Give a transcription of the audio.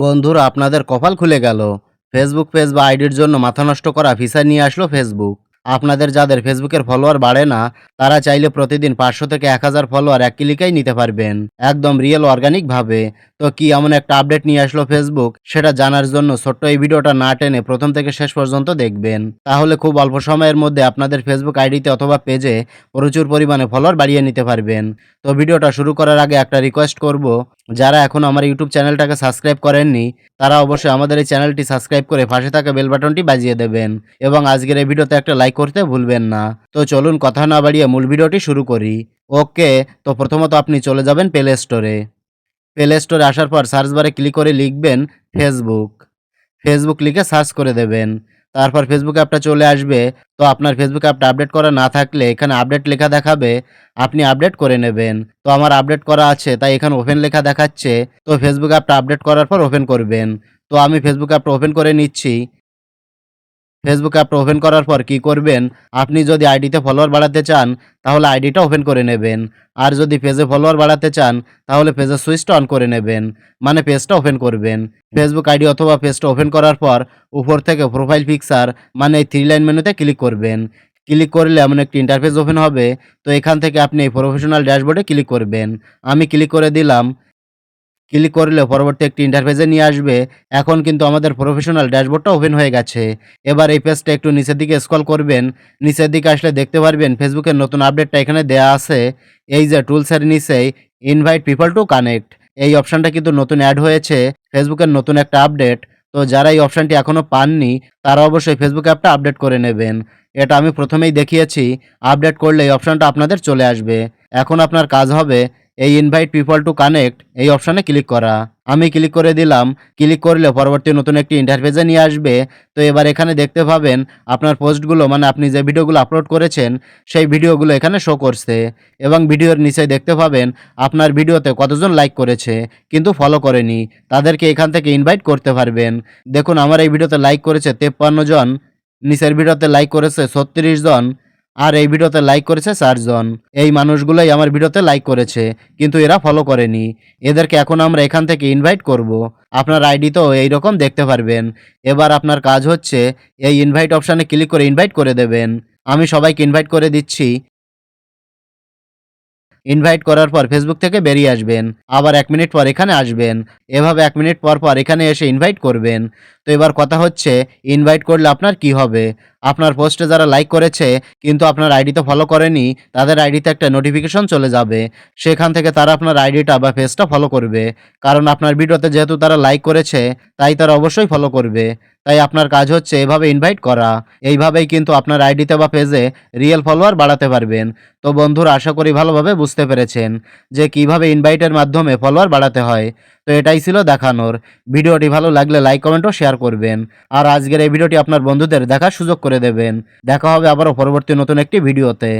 বন্ধুরা, আপনাদের কপাল খুলে গেল। ফেসবুক পেজ বা আইডির জন্য মাথা নষ্ট করা ফিচার নিয়ে আসলো ফেসবুক আপনাদের যাদের ফেসবুকের ফলোয়ার বাড়ে না তারা চাইলে প্রতিদিন পাঁচশো থেকে এক হাজার ফলোয়ার এক ক্লিকেই নিতে পারবেন। একদম রিয়েল অর্গানিক ভাবে। তো কি এমন একটা আপডেট নিয়ে আসলো ফেসবুক সেটা জানার জন্য ছোট্ট এই ভিডিওটা না টেনে প্রথম থেকে শেষ পর্যন্ত দেখবেন। তাহলে খুব অল্প সময়ের মধ্যে আপনাদের ফেসবুক আইডিতে অথবা পেজে প্রচুর পরিমাণে ফলোয়ার বাড়িয়ে নিতে পারবেন। তো ভিডিওটা শুরু করার আগে একটা রিকোয়েস্ট করব। যারা এখন আমার ইউটিউব চ্যানেলটাকে সাবস্ক্রাইব করেননি, তারা অবশ্যই আমাদের এই চ্যানেলটি সাবস্ক্রাইব করে পাশে থাকা বেল বাটনটি বাজিয়ে দেবেন। এবং আজকের এই ভিডিওতে একটা লাইক করতে ভুলবেন না। তো চলুন কথা না বাড়িয়ে মূল ভিডিওটি শুরু করি। ওকে, তো প্রথমত আপনি চলে যাবেন প্লে স্টোরে প্লে স্টোরে আসার পর সার্চ বারে ক্লিক করে লিখবেন ফেসবুক ফেসবুক লিখে সার্চ করে দেবেন। তারপর ফেসবুক অ্যাপটা চলে আসবে। তো আপনার ফেসবুক অ্যাপটা আপডেট করা না থাকলে এখানে আপডেট লেখা দেখাবে। আপনি আপডেট করে নেবেন। তো আমার আপডেট করা আছে, তাই এখানে ওপেন লেখা দেখাচ্ছে। তো ফেসবুক অ্যাপটা আপডেট করার পর ওপেন করবেন। তো আমি ফেসবুক অ্যাপটা ওপেন করে নিচ্ছি। ফেসবুক অ্যাপটা ওপেন করার পর কি করবেন? আপনি যদি আইডিতে ফলোয়ার বাড়াতে চান, তাহলে আইডিটা ওপেন করে নেবেন। আর যদি পেজে ফলোয়ার বাড়াতে চান, তাহলে পেজের সুইচটা অন করে নেবেন। মানে পেজটা ওপেন করবেন। ফেসবুক আইডি অথবা পেজটা ওপেন করার পর, উপর থেকে প্রোফাইল পিকচার মানে এই থ্রি লাইন মেনুতে ক্লিক করবেন। ক্লিক করলে এমন একটি ইন্টারফেস ওপেন হবে। তো এখান থেকে আপনি এই প্রফেশনাল ড্যাশবোর্ডে ক্লিক করবেন। আমি ক্লিক করে দিলাম। ক্লিক করলে পরবর্তী একটি ইন্টারফেসে নিয়ে আসবে। এখন কিন্তু আমাদের প্রফেশনাল ড্যাশবোর্ডটা ওপেন হয়ে গেছে। এবার এই পেজটা একটু নিচের দিকে স্ক্রল করবেন। নিচের দিকে আসলে দেখতে পারবেন ফেসবুকের নতুন আপডেটটা এখানে দেয়া আছে। এই যে টুলসের নিচেই ইনভাইট পিপল টু কানেক্ট এই অপশানটা কিন্তু নতুন অ্যাড হয়েছে। ফেসবুকের নতুন একটা আপডেট তো যারা এই অপশানটি এখনও পাননি, তারা অবশ্যই ফেসবুক অ্যাপটা আপডেট করে নেবেন। এটা আমি প্রথমেই দেখিয়েছি। আপডেট করলে এই অপশানটা আপনাদের চলে আসবে। এখন আপনার কাজ হবে এই ইনভাইট পিপল টু কানেক্ট এই অপশানে ক্লিক করা। আমি ক্লিক করে দিলাম ক্লিক করলে পরবর্তী নতুন একটি ইন্টারফেসে নিয়ে আসবে। তো এবার এখানে দেখতে পাবেন, আপনার পোস্টগুলো মানে আপনি যে ভিডিওগুলো আপলোড করেছেন, সেই ভিডিওগুলো এখানে শো করছে। এবং ভিডিওর নিচে দেখতে পাবেন, আপনার ভিডিওতে কতজন লাইক করেছে, কিন্তু ফলো করেনি। তাদেরকে এখান থেকে ইনভাইট করতে পারবেন। দেখুন, আমার এই ভিডিওতে লাইক করেছে তেপ্পান্ন জন, নিচের ভিডিওতে লাইক করেছে ছত্রিশ জন। আর এই ভিডিওতে লাইক করেছে চারজন। এই মানুষগুলোই আমার ভিডিওতে লাইক করেছে, কিন্তু এরা ফলো করেনি। এদেরকে এখন আমরা এখান থেকে ইনভাইট করব। আপনার আইডি তো এইরকম দেখতে পারবেন। এবার আপনার কাজ হচ্ছে এই ইনভাইট অপশানে ক্লিক করে ইনভাইট করে দেবেন। আমি সবাইকে ইনভাইট করে দিচ্ছি। ইনভাইট করার পর ফেসবুক থেকে বেরিয়ে আসবেন। আবার এক মিনিট পর এখানে আসবেন। এভাবে এক মিনিট পর পর এখানে এসে ইনভাইট করবেন। তো এবার কথা হচ্ছে ইনভাইট করলে আপনার কি হবে? আপনার পোস্টে যারা লাইক করেছে, কিন্তু আপনার আইডি তো ফলো করেনি, তাদের আইডিতে একটা নোটিফিকেশন চলে যাবে। সেখান থেকে তারা আপনার আইডিটা বা পেজটা ফলো করবে। কারণ আপনার ভিডিওতে যেহেতু তারা লাইক করেছে, তাই তারা অবশ্যই ফলো করবে। তাই আপনার কাজ হচ্ছে এভাবে ইনভাইট করা। এইভাবেই কিন্তু আপনার আইডিতে বা পেজে রিয়েল ফলোয়ার বাড়াতে পারবেন। তো বন্ধুরা, আশা করি ভালোভাবে বুঝতে পেরেছেন যে কীভাবে ইনভাইটের মাধ্যমে ফলোয়ার বাড়াতে হয়। তো এটাই ছিল দেখানোর। ভিডিওটি ভালো লাগলে লাইক কমেন্ট ও শেয়ার করবেন। আর আজকের এই ভিডিওটি আপনার বন্ধুদের দেখার সুযোগ করে দেবেন। দেখা হবে আবারও পরবর্তী নতুন একটি ভিডিওতে।